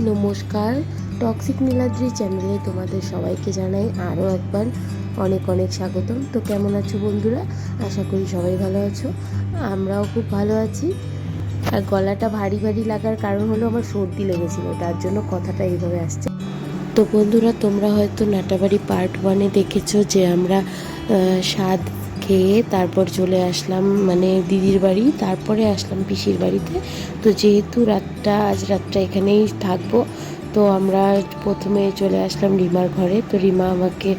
নমস্কার। টক্সিক নীলাদ্রি চ্যানেলে তোমাদের সবাইকে জানাই আরও একবার অনেক অনেক স্বাগতম। তো কেমন আছো বন্ধুরা? আশা করি সবাই ভালো আছো। আমরাও খুব ভালো আছি। আর গলাটা ভারী ভারী লাগার কারণ হলো আমার সর্দি লেগেছিল, তার জন্য কথাটা এইভাবে আসছে। তো বন্ধুরা, তোমরা হয়তো নাটাবাড়ি পার্ট ওয়ানে দেখেছ যে আমরা স্বাদ খেয়ে তারপর চলে আসলাম মানে দিদির বাড়ি, তারপরে আসলাম পিসির বাড়িতে। তো যেহেতু রাতটা আজ রাতটা এখানেই থাকব। তো আমরা প্রথমে চলে আসলাম রিমার ঘরে। তো রিমা আমাকে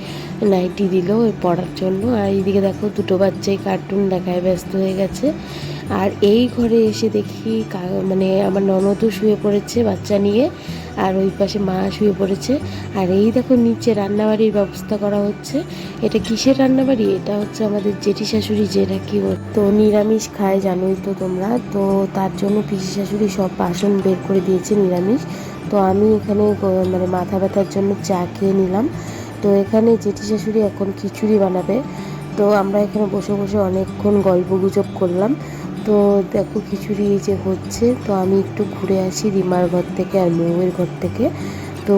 নাইটি দিল পড়ার জন্য। আর এইদিকে দেখো দুটো বাচ্চাই কার্টুন দেখায়, ব্যস্ত হয়ে গেছে। আর এই ঘরে এসে দেখি মানে আমার ননদও শুয়ে পড়েছে বাচ্চা নিয়ে, আর ওই পাশে মা শুয়ে পড়েছে। আর এই দেখো নিচে রান্নাবাড়ির ব্যবস্থা করা হচ্ছে। এটা কিসের রান্নাবাড়ি? এটা হচ্ছে আমাদের জেঠি শাশুড়ি যে কি তো নিরামিষ খায়, জানোই তো তোমরা। তো তার জন্য পিসি শাশুড়ি সব বাসন বের করে দিয়েছে নিরামিষ। তো আমি এখানে মানে মাথা ব্যথার জন্য চা খেয়ে নিলাম। তো এখানে জেঠি শাশুড়ি এখন খিচুড়ি বানাবে। তো আমরা এখানে বসে বসে অনেকক্ষণ গল্প গুজব করলাম। তো দেখো খিচুড়ি এই যে হচ্ছে, তো আমি একটু ঘুরে আসি রিমার ঘর থেকে আর মৌয়ের ঘর থেকে। তো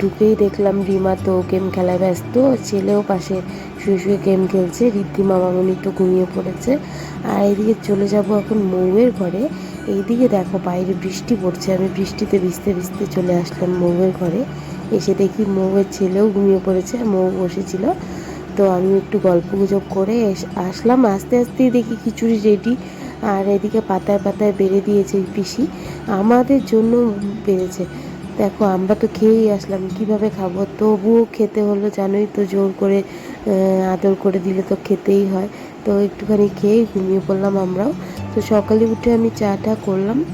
ঢুকেই দেখলাম রিমা তো গেম খেলায় ব্যস্ত, ছেলেও পাশে শুয়ে শুয়ে গেম খেলছে ঋদ্ধিমা মামনি তো ঘুমিয়ে পড়েছে। আর এইদিকে চলে যাব এখন মৌয়ের ঘরে। এইদিকে দেখো বাইরে বৃষ্টি পড়ছে, আমি বৃষ্টিতে ভিজতে ভিজতে চলে আসলাম মৌয়ের ঘরে। এসে দেখি মৌয়ের ছেলেও ঘুমিয়ে পড়েছে, আর মৌ বসেছিল। তো আমি একটু গল্প গুজব করে আসলাম, আস্তে আস্তেই দেখি খিচুড়ি রেডি আর এদিকে পাতায় পাতায় বেড়ে দিয়েছে পিসি। আমাদের জন্য বেড়েছে। দেখো, আমরা তো খেয়েই আসলাম, কীভাবে খাব? তবুও খেতে হলো, জানোই তো, জোর করে আদর করে দিলে তো খেতেই হয়। তো একটুখানি খেয়েই ঘুমিয়ে পড়লাম আমরাও। তো সকালে উঠে আমি চাটা করলাম।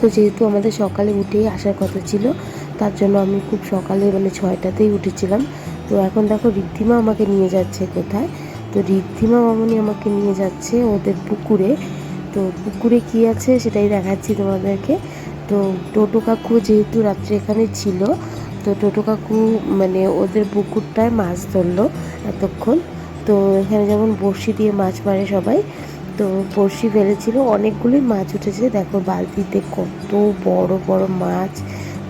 তো যেহেতু আমাদের সকালে উঠেই আসার কথা ছিল, তার জন্য আমি খুব সকালে মানে ছয়টাতেই উঠেছিলাম। তো এখন দেখো ঋদ্ধিমা আমাকে নিয়ে যাচ্ছে কোথায়? তো ঋদ্ধিমা মামনি আমাকে নিয়ে যাচ্ছে ওদের পুকুরে। তো পুকুরে কি আছে সেটাই দেখাচ্ছি তোমাদেরকে। তো টোটো কাকু যেহেতু রাত্রে এখানে ছিল, তো টোটো কাকু মানে ওদের পুকুরটায় মাছ ধরলো এতক্ষণ। তো এখানে যেমন বড়শি দিয়ে মাছ মারে সবাই, তো বড়শি ফেলেছিল অনেকগুলোই মাছ উঠেছে। দেখো বালতিতে কত বড় বড় মাছ।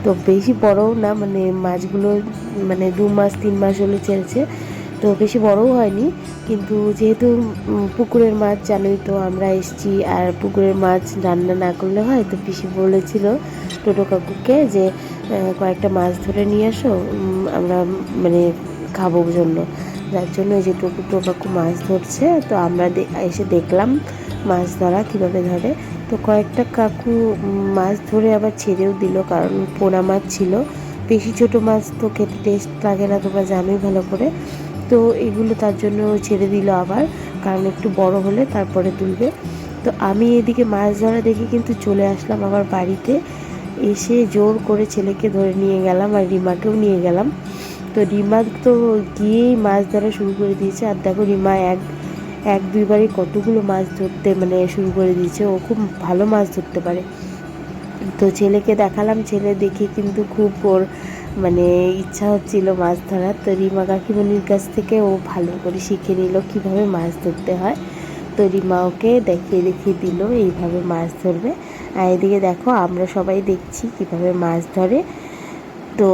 তো বেশি বড়ও না মানে মাছগুলো মানে দু মাস তিন মাস হলে ছেড়েছে তো বেশি বড়ও হয়নি। কিন্তু যেহেতু পুকুরের মাছ জানোই তো আমরা এসছি, আর পুকুরের মাছ রান্না না করলে হয়, তো পিসি বলেছিল টোটো কাকুকে যে কয়েকটা মাছ ধরে নিয়ে আসো আমরা মানে খাব জন্য। যার জন্য এই যে টোটো টোটো কাকু মাছ ধরছে, তো আমরা এসে দেখলাম মাছ ধরা কীভাবে ধরে। তো কয়েকটা কাকু মাছ ধরে আবার ছেড়েও দিল, কারণ পোনা মাছ ছিল। বেশি ছোট মাছ তো খেতে টেস্ট লাগে না, তোমরা জানোই ভালো করে। তো এগুলো তার জন্য ছেড়ে দিল আবার, কারণ একটু বড় হলে তারপরে তুলবে। তো আমি এদিকে মাছ ধরা দেখে কিন্তু চলে আসলাম আমার বাড়িতে। এসে জোর করে ছেলেকে ধরে নিয়ে গেলাম আর রিমাকেও নিয়ে গেলাম। তো রিমা তো গিয়েই মাছ ধরা শুরু করে দিয়েছে। আর দেখো রিমা এক এক দুইবারই কতগুলো মাছ ধরতে মানে শুরু করে দিয়েছে। ও খুব ভালো মাছ ধরতে পারে। তো ছেলেকে দেখালাম। ছেলে দেখে কিন্তু খুব ওর মানে ইচ্ছা হচ্ছিল মাছ ধরার, তো রিমা কাকিমণির কাছ থেকে ও ভালো করে শিখে নিল কীভাবে মাছ ধরতে হয়। তো রিমা ওকে দেখিয়ে দেখিয়ে দিল এইভাবে মাছ ধরবে। আর এদিকে দেখো, আমরা সবাই দেখছি কীভাবে মাছ ধরে। তো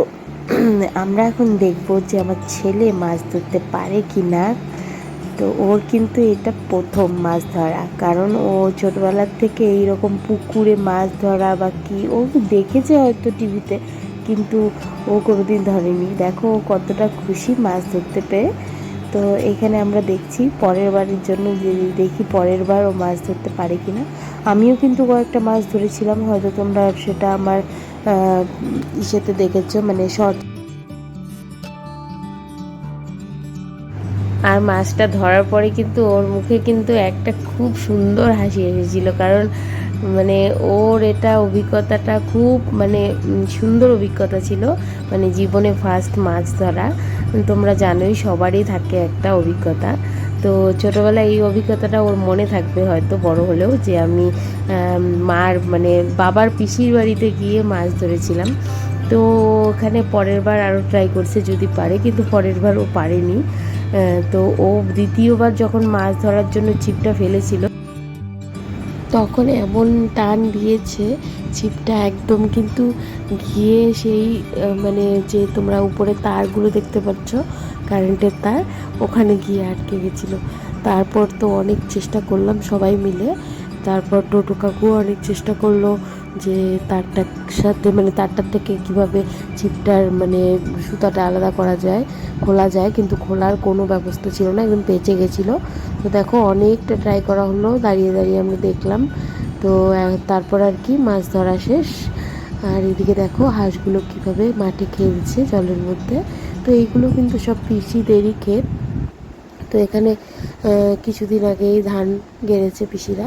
আমরা এখন দেখব যে আমার ছেলে মাছ ধরতে পারে কি না তো ওর কিন্তু এটা প্রথম মাছ ধরা, কারণ ও ছোটবেলার থেকে এইরকম পুকুরে মাছ ধরা বা কি, ও দেখেছে হয়তো টিভিতে। কিন্তু ও কোনোদিন ধরেনি। দেখো ও কতটা খুশি মাছ ধরতে পেরে। তো এখানে আমরা দেখছি পরের বারের জন্য দেখি পরের বার ও মাছ ধরতে পারে কি না আমিও কিন্তু কয়েকটা মাছ ধরেছিলাম, হয়তো তোমরা সেটা আমার ইসেতে দেখেছ মানে শর্ট। আর মাছটা ধরার পরে কিন্তু ওর মুখে কিন্তু একটা খুব সুন্দর হাসি এসেছিল, কারণ মানে ওর এটা অভিজ্ঞতাটা খুব মানে সুন্দর অভিজ্ঞতা ছিল। মানে জীবনে ফার্স্ট মাছ ধরা। তোমরা জানোই সবারই থাকে একটা অভিজ্ঞতা। তো ছোটোবেলায় এই অভিজ্ঞতাটা ওর মনে থাকবে হয়তো বড় হলেও যে আমি মার মানে বাবার পিসির বাড়িতে গিয়ে মাছ ধরেছিলাম। তো ওখানে পরের বার আরও ট্রাই করছে যদি পারে, কিন্তু পরের বার ও পারেনি। তো ও দ্বিতীয়বার যখন মাছ ধরার জন্য ছিপটা ফেলেছিল তখন এমন টান দিয়েছে, ছিপটা একদম কিন্তু গিয়ে সেই মানে যে তোমরা উপরে তারগুলো দেখতে পাচ্ছ কারেন্টের তার, ওখানে গিয়ে আটকে গেছিল। তারপর তো অনেক চেষ্টা করলাম সবাই মিলে। তারপর টোটো কাকুও অনেক চেষ্টা করল যে তারটার সাথে মানে তারটার থেকে কীভাবে ছিপটার মানে সুতাটা আলাদা করা যায়, খোলা যায়, কিন্তু খোলার কোনো ব্যবস্থা ছিল না একদম পেঁচে গেছিল। তো দেখো, অনেকটা ট্রাই করা হলো, দাঁড়িয়ে দাঁড়িয়ে আমরা দেখলাম। তো তারপর আর কি মাছ ধরা শেষ। আর এদিকে দেখো, হাঁসগুলো কীভাবে মাঠে খেলছে জলের মধ্যে। তো এইগুলো কিন্তু সব পিসিদেরই ক্ষেত। তো এখানে কিছুদিন আগেই ধান গেড়েছে পিসিরা।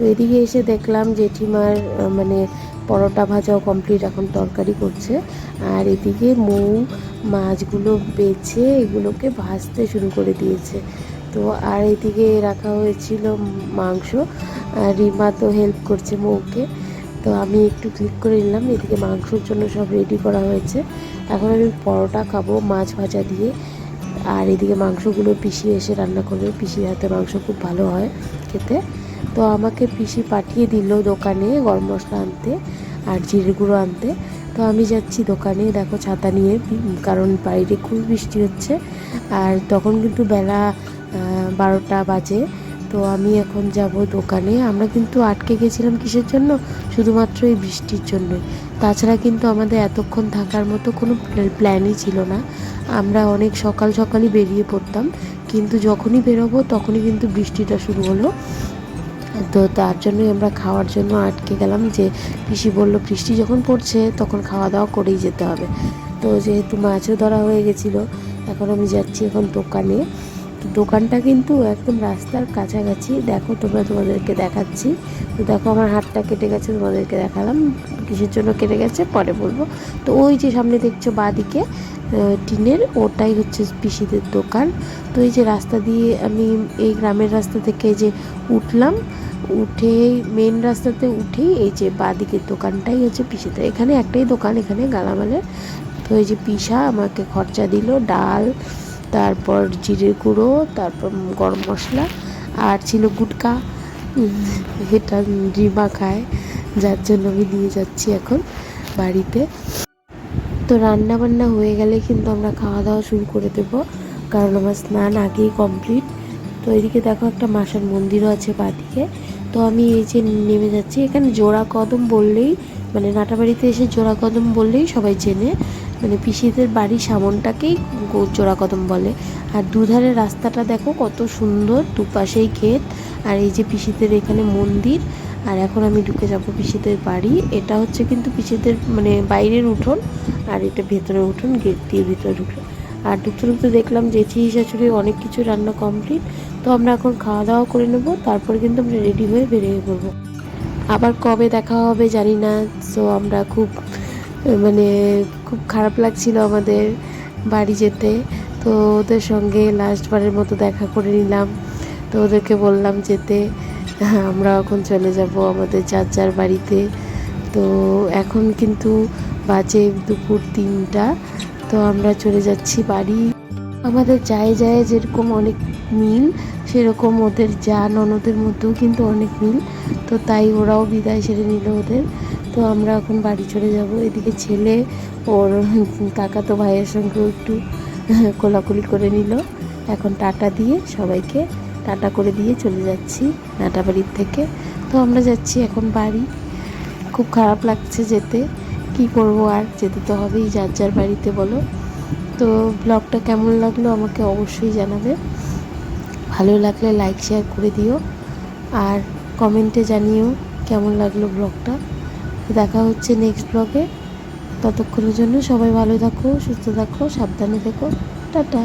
তো এদিকে এসে দেখলাম জেঠিমার মানে পরোটা ভাজাও কমপ্লিট এখন তরকারি করছে। আর এদিকে মৌ মাছগুলো বেছে এগুলোকে ভাজতে শুরু করে দিয়েছে। তো আর এদিকে রাখা হয়েছিল মাংস। আর রিমা তো হেল্প করছে মৌকে। তো আমি একটু ক্লিক করে নিলাম, এদিকে মাংসর জন্য সব রেডি করা হয়েছে। এখন আমি পরোটা খাব মাছ ভাজা দিয়ে। আর এদিকে মাংসগুলো পিষিয়ে এসে রান্না করবে। পিষিয়ে হাতে মাংস খুব ভালো হয় খেতে। তো আমাকে পিসি পাঠিয়ে দিল দোকানে গরম মশলা আনতে আর জিরে গুঁড়ো আনতে। তো আমি যাচ্ছি দোকানে, দেখো ছাতা নিয়ে কারণ বাইরে খুব বৃষ্টি হচ্ছে। আর তখন কিন্তু বেলা বারোটা বাজে। তো আমি এখন যাব দোকানে। আমরা কিন্তু আটকে গেছিলাম কিসের জন্য? শুধুমাত্র এই বৃষ্টির জন্যই তাছাড়া কিন্তু আমাদের এতক্ষণ থাকার মতো কোনো প্ল্যানই ছিল না। আমরা অনেক সকাল সকালই বেরিয়ে পড়তাম। কিন্তু যখনই বেরোবো তখনই কিন্তু বৃষ্টিটা শুরু হলো। তো তার জন্যই আমরা খাওয়ার জন্য আটকে গেলাম যে পিসি বলল, বৃষ্টি যখন পড়ছে, তখন খাওয়া দাওয়া করেই যেতে হবে। তো যেহেতু মাছও ধরা হয়ে গেছিল, এখন আমি যাচ্ছি এখন দোকানে। দোকানটা কিন্তু একদম রাস্তার কাছাকাছি। দেখো, তোমরা তোমাদেরকে দেখাচ্ছি। তো দেখো, আমার হাতটা কেটে গেছে, তোমাদেরকে দেখালাম। কিসের জন্য কেটে গেছে, পরে বলব। তো ওই যে সামনে দেখছ বাদিকে টিনের, ওটাই হচ্ছে পিসিদের দোকান। তো এই যে রাস্তা দিয়ে আমি এই গ্রামের রাস্তা থেকে যে উঠলাম উঠে মেন রাস্তাতে উঠেই এই যে বাদিকের দোকানটাই হচ্ছে পিসিদের এখানে একটাই দোকান, এখানে গালামালের। তো এই যে পিসা আমাকে খরচা দিল, ডাল, তারপর জিরে গুঁড়ো, তারপর গরম মশলা, আর ছিল গুটকা। এটা রিমা খায়, যার জন্য আমি নিয়ে যাচ্ছি এখন বাড়িতে। তো রান্না বান্না হয়ে গেলে কিন্তু আমরা খাওয়া দাওয়া শুরু করে দেবো, কারণ আমার স্নান আগেই কমপ্লিট। তো এদিকে দেখো একটা মাসার মন্দিরও আছে বাদিকে। তো আমি এই যে নেমে যাচ্ছি। এখানে জোড়া কদম বললেই মানে নাটাবাড়িতে এসে জোড়া কদম বললেই সবাই চেনে। মানে পিসিদের বাড়ির সামনটাকেই জোড়া কদম বলে। আর দুধারের রাস্তাটা দেখো কত সুন্দর, দুপাশেই ক্ষেত। আর এই যে পিসিদের এখানে মন্দির, আর এখন আমি ঢুকে যাব পিসিদের বাড়ি। এটা হচ্ছে কিন্তু পিসিদের মানে বাইরের উঠোন, আর এটা ভেতরে উঠোন, গেট দিয়ে ভিতরে ঢুকলো আর ঢুকতে ঢুকতে দেখলাম জেঠি শাশুড়ি অনেক কিছু রান্না কমপ্লিট তো আমরা এখন খাওয়া দাওয়া করে নেব, তারপরে কিন্তু আমরা রেডি হয়ে বেরিয়ে পড়ব। আবার কবে দেখা হবে জানি না সো আমরা খুব মানে খুব খারাপ লাগছিল আমাদের বাড়ি যেতে। তো ওদের সঙ্গে লাস্টবারের মতো দেখা করে নিলাম। তো ওদেরকে বললাম যেতে, আমরা এখন চলে যাব আমাদের যার বাড়িতে। তো এখন কিন্তু বাজে দুপুর তিনটা, তো আমরা চলে যাচ্ছি বাড়ি। আমাদের যায় যায় যেরকম অনেক মিল, সেরকম ওদের যা ননদের মধ্যেও কিন্তু অনেক মিল, তো তাই ওরাও বিদায় সেরে নিল ওদের। তো আমরা এখন বাড়ি চলে যাব। এদিকে ছেলে, ওর কাকা তো ভাইয়ের সঙ্গেও একটু কোলাকুলি করে নিল। এখন টাটা দিয়ে সবাইকে টাটা করে দিয়ে চলে যাচ্ছি নাটা বাড়ির থেকে। তো আমরা যাচ্ছি এখন বাড়ি। খুব খারাপ লাগছে যেতে। কি করব আর? যেতে তো হবেই, যার যার বাড়িতে বলো। তো ব্লগটা কেমন লাগল আমাকে অবশ্যই জানাবে। ভালো লাগলে লাইক শেয়ার করে দিও। আর কমেন্টে জানিও কেমন লাগল ব্লগটা দেখা হচ্ছে নেক্সট ব্লগে ততক্ষণের জন্য সবাই ভালো থাকো, সুস্থ থাকো, সাবধানে থেকো। টাটা।